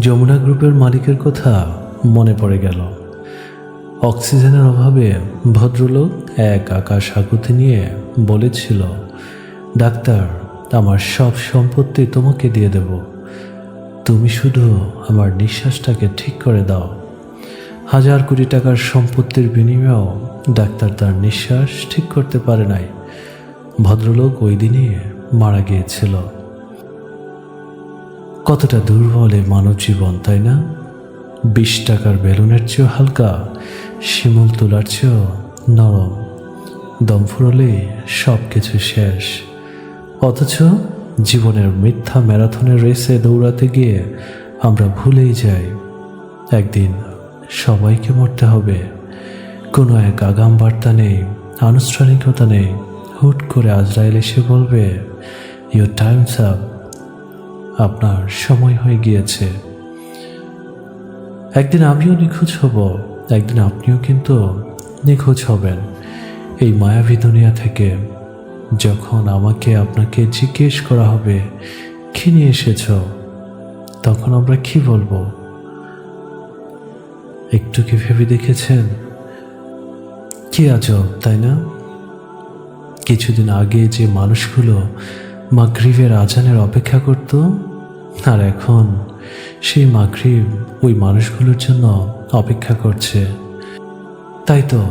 যমুনা গ্রুপের মালিকের কথা মনে পড়ে গেল। অক্সিজেনের অভাবে ভদ্রলোক এক আকাশ আকুতি নিয়ে বলেছিল, ডাক্তার, আমার সব সম্পত্তি তোমাকে দিয়ে দেব। তুমি শুধু আমার নিঃশ্বাসটাকে ঠিক করে দাও। হাজার কোটি টাকার সম্পত্তির বিনিময়েও ডাক্তার তার নিঃশ্বাস ঠিক করতে পারে নাই। ভদ্রলোক ওই দিনই মারা গিয়েছিল। কতটা দুর্বল এই মানব জীবন, তাই না? বিশ টাকার বেলুনের চেয়েও হালকা, শিমুল তোলার চেয়েও নরম, দম ফুরলে সব কিছু শেষ। অথচ জীবনের মিথ্যা ম্যারাথনের রেসে দৌড়াতে গিয়ে আমরা ভুলেই যাই। একদিন সবাইকে মরতে হবে। কোনো এক আগাম বার্তা নেই, আনুষ্ঠানিকতা নেই। হুট করে আজরাইল এসে বলবে ইউর টাইমস আপ আপনার সময় হয়ে গিয়েছে। একদিন আমিও নিখোঁজ হব, একদিন আপনিও কিন্তু নিখোঁজ হবেন। এই মায়াবী দুনিয়া থেকে যখন আমাকে আপনাকে জিজ্ঞেস করা হবে, কি নিয়ে এসেছ? তখন আমরা কি বলব? একটু কি ভেবে দেখেছেন? কি আজব, তাই না? কিছুদিন আগে যে মানুষগুলো মাগরিবের আজানের অপেক্ষা করত আর এখন সেই মাগরিব ওই মানুষগুলোর জন্য অপেক্ষা করছে। তাই তো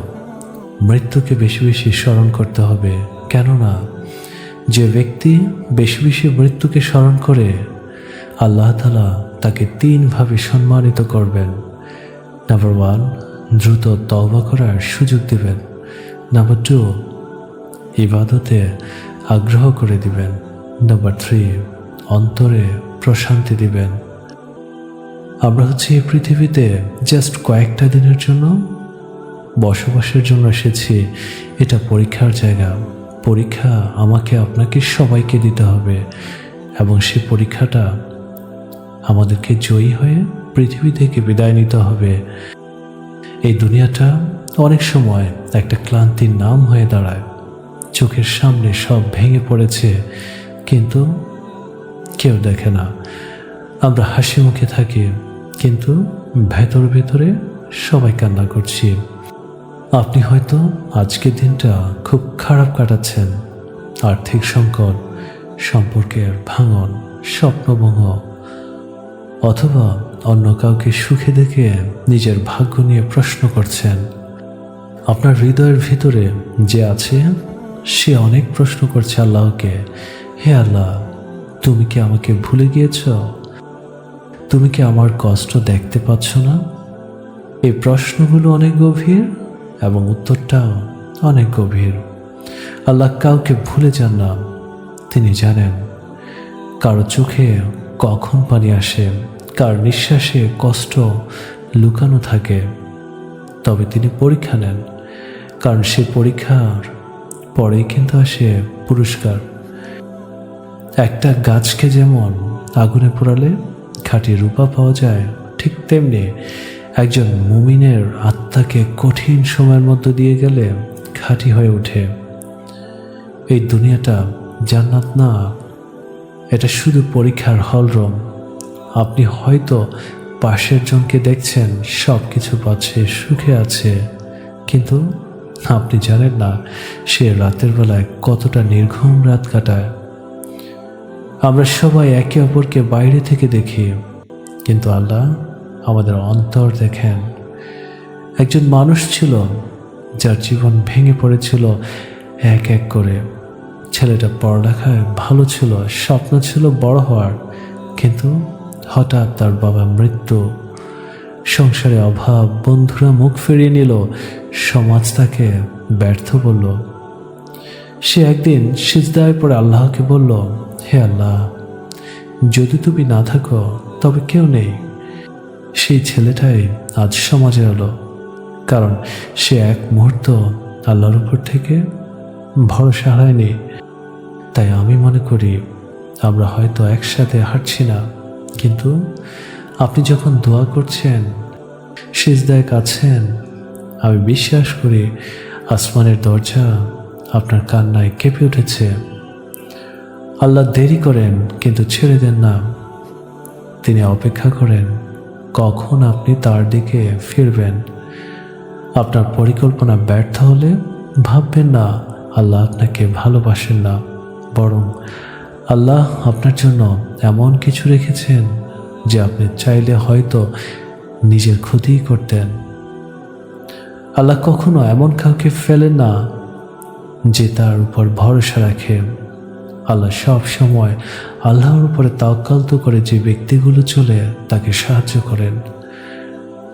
মৃত্যুকে বেশি বেশি স্মরণ করতে হবে। কেননা যে ব্যক্তি বেশি বেশি মৃত্যুকে স্মরণ করে, আল্লাহ তালা তাকে তিনভাবে সম্মানিত করবেন। নাম্বার ওয়ান, দ্রুত তওবা করার সুযোগ দিবেন। নাম্বার টু, ইবাদতে আগ্রহ করে দিবেন। নাম্বার থ্রি, অন্তরে প্রশান্তি দিবেন। আমরা হচ্ছে এই পৃথিবীতে জাস্ট কয়েকটা দিনের জন্য বসবাসের জন্য এসেছি। এটা পরীক্ষার জায়গা। পরীক্ষা আমাকে, আপনাকে সবাইকে দিতে হবে। এবং সে পরীক্ষাটা আমাদেরকে জয়ী হয়ে পৃথিবী থেকে বিদায় নিতে হবে। এই দুনিয়াটা অনেক সময় একটা ক্লান্তির নাম হয়ে দাঁড়ায়। চোখের সামনে সব ভেঙে পড়েছে। কিন্তু কেউ দেখে না। আমরা হাসি মুখে থাকি, কিন্তু ভেতর ভেতরে সবাই কান্না করছি। আপনি হয়তো আজকের দিনটা খুব খারাপ কাটাচ্ছেন। আর্থিক সংকট, সম্পর্কের ভাঙন স্বপ্নভঙ্গ অথবা অন্য কাউকে সুখে দেখে নিজের ভাগ্য নিয়ে প্রশ্ন করছেন। আপনার হৃদয়ের ভিতরে যে আছে, সে অনেক প্রশ্ন করছে আল্লাহকে। হে আল্লাহ তুমি কি আমাকে ভুলে গিয়েছ? তুমি কি আমার কষ্ট দেখতে পাচ্ছ না? এই প্রশ্নগুলো অনেক গভীর এবং উত্তরটাও অনেক গভীর। আল্লাহ কাউকে ভুলে যান না। তিনি জানেন, কারও চোখে কখন পানি আসে, কার নিঃশ্বাসে কষ্ট লুকানো থাকে। তবে তিনি পরীক্ষা নেন, কারণ সে পরীক্ষার পরেই কিন্তু আসে পুরস্কার। একটা গাছকে যেমন আগুনে পোড়ালে খাঁটি রূপা পাওয়া যায়, ঠিক তেমনি একজন মুমিনের আত্মাকে কঠিন সময়ের মধ্য দিয়ে গেলে খাঁটি হয়ে ওঠে। এই দুনিয়াটা জান্নাত না, এটা শুধু পরীক্ষার হলরুম। আপনি হয়তো পাশের জনকে দেখছেন সব কিছু পাচ্ছে, সুখে আছে, কিন্তু আপনি জানেন না সে রাতের বেলায় কতটা নির্ঘুম রাত কাটায়। আমরা সবাই একে অপরকে বাইরে থেকে দেখি। কিন্তু আল্লাহ আমাদের অন্তর দেখেন। একজন মানুষ ছিল, যার জীবন ভেঙে পড়েছিল এক এক করে। ছেলেটা পড়ালেখায় ভালো ছিল, স্বপ্ন ছিল বড় হওয়ার। কিন্তু হঠাৎ তার বাবা মৃত্যু। সংসারে অভাব, বন্ধুরা মুখ ফিরিয়ে নিল। সমাজ তাকে ব্যর্থ বলল। সে একদিন সিজদায় পড়ে আল্লাহকে বলল, হে আল্লাহ, যদি তুমি না থাকো, তবে কেউ নেই। সেই ছেলেটাই আজ সমাজে এলো কারণ সে এক মুহূর্ত আল্লাহর উপর থেকে ভরসা হারায়নি। তাই আমি মনে করি, আমরা হয়তো একসাথে হাঁটছি না। কিন্তু আপনি যখন দোয়া করছেন, সিজদায় কাছেন আমি বিশ্বাস করি আসমানের দরজা আপনার কান্নায় কেঁপে উঠেছে। আল্লাহ দেরি করেন, কিন্তু ছেড়ে দেন না। তিনি অপেক্ষা করেন, কখন আপনি তার দিকে ফিরবেন? আপনার পরিকল্পনা ব্যর্থ হলে ভাববেন না, আল্লাহ আপনাকে ভালোবাসেন না। বরং আল্লাহ আপনার জন্য এমন কিছু রেখেছেন, যে আপনি চাইলে হয়তো নিজের ক্ষতিই করতেন। আল্লাহ কখনো এমন কাউকে ফেলেন না যে তার উপর ভরসা রাখে। আল্লাহ সব সময় আল্লাহর উপরে তাওকালত করে যে ব্যক্তিগুলো চলে, তাকে সাহায্য করেন।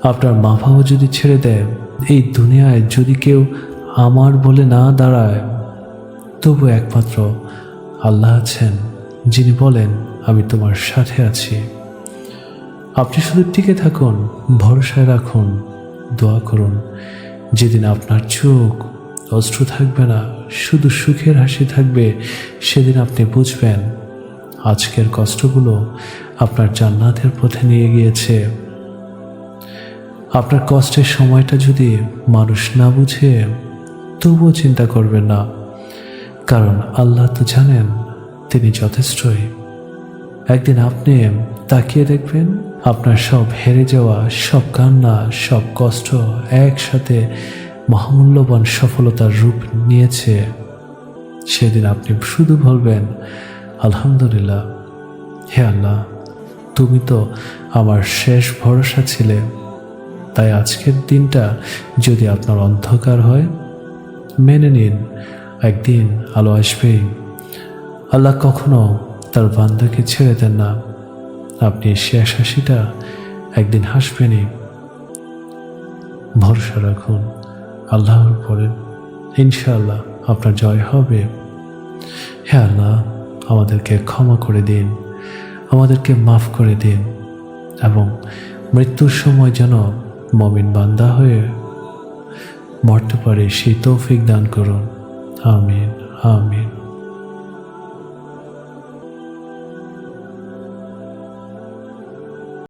আপনার মা বাবা যদি ছেড়ে দেয়, এই দুনিয়ায় যদি কেউ আমার বলে না দাঁড়ায়, তবু একমাত্র আল্লাহ আছেন, যিনি বলেন, আমি তোমার সাথে আছি। আপনি শুধু টিকে থাকুন, ভরসায় রাখুন, দোয়া করুন। যেদিন আপনার চোখ অস্ত্র থাকবে না, শুধু সুখের হাসি থাকবে, সেদিন আপনি বুঝবেন, আজকের কষ্টগুলো আপনার জান্নাতের পথে নিয়ে গিয়েছে। আপনার কষ্টের সময়টা যদি মানুষ না বুঝে, তবুও চিন্তা করবেন না, কারণ আল্লাহ তো জানেন তিনি যথেষ্টই। একদিন আপনি তাকিয়ে দেখবেন, আপনার সব হেরে যাওয়া, সব কান্না, সব কষ্ট একসাথে মহামূল্যবান সফলতার রূপ নিয়েছে। সেদিন আপনি শুধু বলবেন, আলহামদুলিল্লাহ, হে আল্লাহ, তুমি তো আমার শেষ ভরসা ছিলে। তাই আজকের দিনটা যদি আপনার অন্ধকার হয়, মেনে নিন, একদিন আলো আসবেই আল্লাহ কখনো তার বান্দাকে ছেড়ে দেন না। আপনি শেষ হাসিটা একদিন হাসবেনই। ভরসা রাখুন। আল্লাহর পরে ইনশাআল্লাহ আপনার জয় হবে। হ্যাঁ আল্লাহ, আমাদেরকে ক্ষমা করে দিন, আমাদেরকে মাফ করে দিন এবং মৃত্যুর সময় যেন মমিন বান্দা হয়ে মরতে পারে সেই তৌফিক দান করুন। আমিন আমিন।